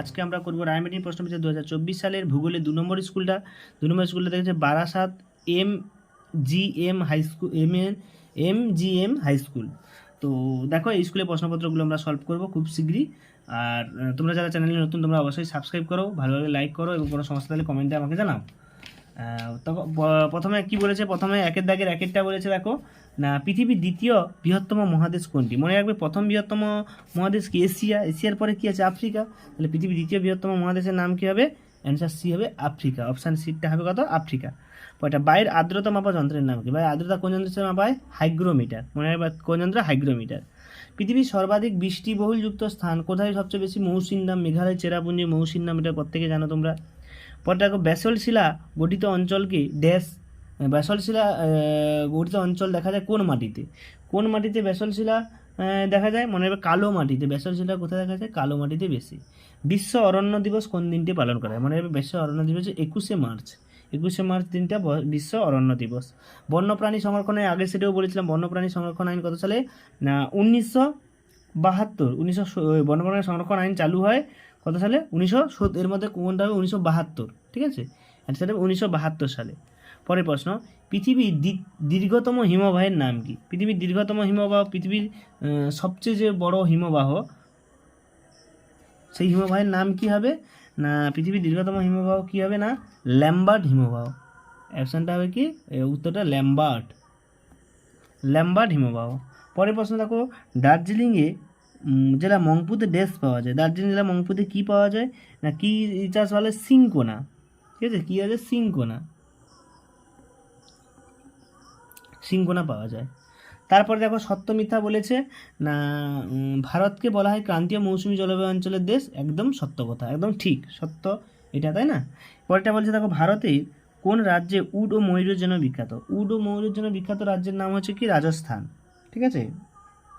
আজকে আমরা করব রায়মেটিন প্রশ্ন পেয়েছে দু হাজার চব্বিশ সালের ভূগোলে দু নম্বর স্কুলটা। দু নম্বর স্কুলটা দেখেছে Barasat M G M high school M M G M high school. তো দেখো, এই স্কুলের প্রশ্নপত্রগুলো আমরা সলভ করব খুব শীঘ্রই। আর তোমরা যারা চ্যানেলে নতুন, তোমরা অবশ্যই সাবস্ক্রাইব করো ভালোভাবে লাইক করো এবং কোনো সমস্যা থাকলে কমেন্টে আমাকে জানাও। প্রথমে কি বলেছে? প্রথমে একের দাগের একেরটা বলেছে, দেখো, না, পৃথিবীর দ্বিতীয় বৃহত্তম মহাদেশ কোনটি? মনে রাখবে, প্রথম বৃহত্তম মহাদেশ কি এশিয়া? এশিয়ার পরে কি আছে? আফ্রিকা। তাহলে পৃথিবীর দ্বিতীয় বৃহত্তম মহাদেশের নাম কি হবে? অ্যান্সার সি হবে আফ্রিকা। অপশান সিটা হবে কত? আফ্রিকা। পরটা বাইরের আর্দ্রতা মাপা যন্ত্রের নাম কি? বাইরের আর্দ্রতা কোন যন্ত্রের মাপায় হাইগ্রোমিটার। মনে রাখবে, কোন যন্ত্র? হাইগ্রোমিটার। পৃথিবীর সর্বাধিক বৃষ্টিবহুলযুক্ত স্থান কোথায় সবচেয়ে বেশি? মৌসিন নাম মেঘালয়, চেরাপুঞ্জি, মৌসিন নাম এটা প্রত্যেকে জানো তোমরা। পরে দেখো ব্যাসল্ট শিলা গঠিত অঞ্চলকে ড্যাশ ব্যাসল শিলা গঠিত অঞ্চল দেখা যায় কোন মাটিতে? কোন মাটিতে ব্যাসল্ট শিলা দেখা যায়? মনে রাখবে কালো মাটিতে। ব্যাসল্ট শিলা কোথায় দেখা যায়? কালো মাটিতে বেশি। বিশ্ব অরণ্য দিবস কোন দিনটি পালন করা? হয় মনে রাখবে বিশ্ব অরণ্য দিবস একুশে মার্চ। একুশে মার্চ দিনটা বিশ্ব অরণ্য দিবস। বন্যপ্রাণী সংরক্ষণের আগে সেটাও বলেছিলাম, বন্যপ্রাণী সংরক্ষণ আইন কত সালে? উনিশশো বাহাত্তর, উনিশশো বন্যপ্রাণী সংরক্ষণ আইন চালু হয় কত সালে? উনিশশো এর মধ্যে কোনটা হবে? উনিশশো বাহাত্তর, ঠিক আছে? অ্যান্সার হবে উনিশশো বাহাত্তর সালে। পরের প্রশ্ন, পৃথিবীর দীর্ঘতম হিমবাহের নাম কি? পৃথিবীর দীর্ঘতম হিমবাহ, পৃথিবীর সবচেয়ে যে বড় হিমবাহ, সেই হিমবাহের নাম কি হবে? না, পৃথিবীর দীর্ঘতম হিমবাহ কি হবে না? ল্যাম্বার্ট হিমবাহ। অপশানটা হবে কি? উত্তরটা ল্যাম্বার্ট। ল্যাম্বার্ট হিমবাহ। পরের প্রশ্ন দেখো, দার্জিলিংয়ে জেলা মংপুতে ড্যাশ পাওয়া যায়। দার্জিলিং জেলা মংপুতে কি পাওয়া যায়? না, কি চাষ বলে সিঙ্কোনা ঠিক আছে? কী আছে? সিঙ্কোনা সিঙ্কোনা পাওয়া যায়। তারপরে দেখো, সত্য মিথ্যা বলেছে, না ভারতকে বলা হয় ক্রান্তীয় মৌসুমী জলবায়ু অঞ্চলের দেশ। একদম সত্য কথা, একদম ঠিক, সত্য এটা, তাই না? পরেরটা বলছে, দেখো, ভারতের কোন রাজ্যে উড ও ময়ূরের জন্য বিখ্যাত? উড ও ময়ূরের জন্য বিখ্যাত রাজ্যের নাম হচ্ছে কি? রাজস্থান। ঠিক আছে?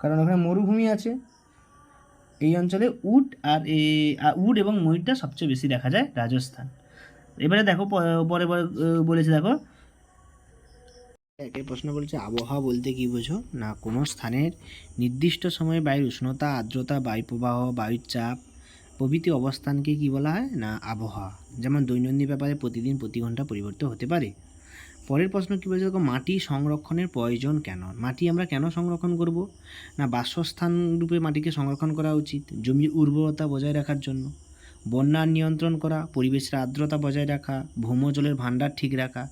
কারণ ওখানে মরুভূমি আছে। এই অঞ্চলে উট আর উড এবং ময়ূরটা সবচেয়ে বেশি দেখা যায় রাজস্থান। এবারে দেখো পরে পরে বলেছে দেখো। একের প্রশ্ন বলছে, আবহাওয়া বলতে কি বোঝো? না, কোনো স্থানের নির্দিষ্ট সময়ে বায়ুর উষ্ণতা, আর্দ্রতা, বায়ু প্রবাহ, বায়ুর চাপ, প্রভৃতি অবস্থানকে কি বলা হয়? না, আবহাওয়া। যেমন দৈনন্দিন ব্যাপারে প্রতিদিন প্রতি ঘণ্টা পরিবর্তন হতে পারে। পরের প্রশ্ন কী বলছে? দেখো, মাটি সংরক্ষণের প্রয়োজন কেন? মাটি আমরা কেন সংরক্ষণ করব? না, বাসস্থান রূপে মাটিকে সংরক্ষণ করা উচিত, জমির উর্বরতা বজায় রাখার জন্য বন্যা নিয়ন্ত্রণ করা, পরিবেশের আর্দ্রতা বজায় রাখা, ভৌমজলের ভাণ্ডার ঠিক রাখা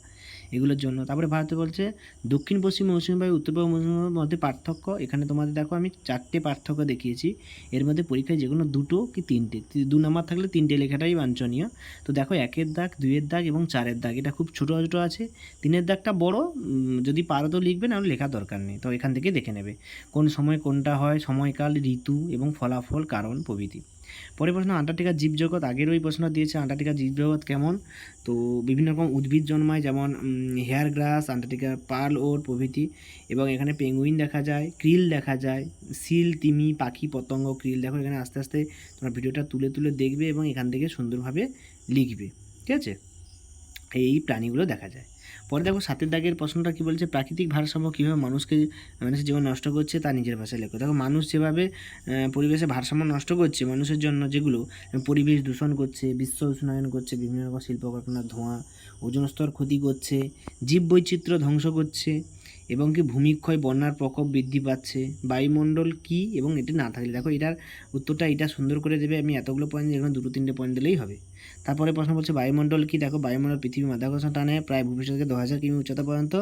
এগুলোর জন্য। তারপরে ভারতে বলছে, দক্ষিণ, পশ্চিম মৌসুমী বায়ু, উত্তর পূর্ব মৌসুমী বায়ুর মধ্যে পার্থক্য। এখানে তোমাদের দেখো, আমি চারটে পার্থক্য দেখিয়েছি। এর মধ্যে পরীক্ষায় যে কোনো দুটো কি তিনটে? দু নম্বর থাকলে তিনটে লেখাটাই বাঞ্ছনীয়। তো দেখো, একের দাগ, দুইয়ের দাগ এবং চারের দাগ। এটা খুব ছোটো ছোটো আছে। তিনের দাগটা বড় যদি পারো তো লিখবে না লেখার দরকার নেই। তো এখান থেকে দেখে নেবে। কোন সময় কোনটা হয়? সময়কাল, ঋতু এবং ফলাফল, কারণ, প্রভৃতি। পরের প্রশ্ন আন্টার্কটিকার জীবজগৎ আগের ওই প্রশ্ন দিয়েছে, আন্টার্কটিকার জীবজগৎ কেমন? তো বিভিন্ন রকম উদ্ভিদ জন্মায়, যেমন হেয়ার গ্রাস, আন্টার্কটিকার পার্ল ওর প্রভৃতি, এবং এখানে পেঙ্গুইন দেখা যায়, ক্রিল দেখা যায়, সিল, তিমি, পাখি, পতঙ্গ, ক্রিল। দেখো এখানে আস্তে আস্তে তোমরা ভিডিওটা তুলে তুলে দেখবে এবং এখান থেকে সুন্দরভাবে লিখবে। ঠিক আছে? এই প্রাণীগুলো দেখা যায়। পরে দেখো সাতের দাগের প্রশ্নটা কী বলছে? প্রাকৃতিক ভারসাম্য কীভাবে মানুষকে, মানুষের জীবন নষ্ট করছে তা নিজের ভাষায় লেখো। দেখো মানুষ যেভাবে পরিবেশে ভারসাম্য নষ্ট করছে, মানুষের জন্য যেগুলো পরিবেশ দূষণ করছে, বিশ্ব উষ্ণায়ন করছে, বিভিন্ন রকম শিল্প কারখানার ধোঁয়া, ওজন স্তর ক্ষতি করছে, জীব বৈচিত্র্য ধ্বংস করছে, এবং কি ভূমিক্ষয়, বন্যার প্রকোপ বৃদ্ধি পাচ্ছে। বায়ুমণ্ডল কি এবং এটি না থাকলে, দেখো এটার উত্তরটা এটা সুন্দর করে দেবে, আমি এতগুলো পয়েন্ট এখানে দুটো তিনটে পয়েন্ট দিলেই হবে। তারপরে প্রশ্ন বলছে বায়ুমণ্ডল কি? দেখো বায়ুমণ্ডল পৃথিবী মাধ্যাকর্ষণ টানে প্রায় ভূপৃষ্ঠ থেকে দশ হাজার কিমি উচ্চতা পর্যন্ত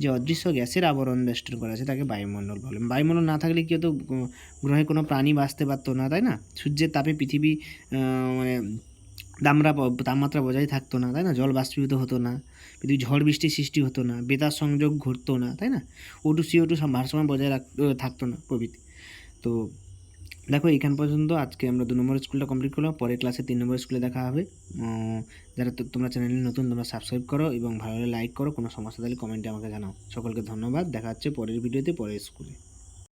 যে অদৃশ্য গ্যাসের আবরণ বেষ্টন করা আছে তাকে বায়ুমণ্ডল বলে। বায়ুমণ্ডল না থাকলে কি হতো উম, গ্রহে কোনো প্রাণী বাঁচতে পারতো না তাই না? সূর্যের তাপে পৃথিবী মানে দামরা তাপমাত্রা বজায় থাকতো না তাই না? জল বাষ্পীভূত হতো না পৃথিবী ঝড় বৃষ্টির সৃষ্টি হতো না বেতার সংযোগ ঘটতো না তাই না? ওটু সিও টু ভারসাম্য বজায় রাখ থাকতো না প্রভৃতি। তো দেখো, এখান পর্যন্ত আজকে আমরা দু নম্বর স্কুলটা কমপ্লিট করলাম, পরের ক্লাসে তিন নম্বর স্কুলে দেখা হবে। যারা তোমরা চ্যানেলে নতুন, তোমরা সাবস্ক্রাইব করো এবং ভালো লাইক করো, কোনো সমস্যা থাকলে কমেন্টে আমাকে জানাও। সকলকে ধন্যবাদ, দেখা হচ্ছে পরের ভিডিওতে পরের স্কুলে।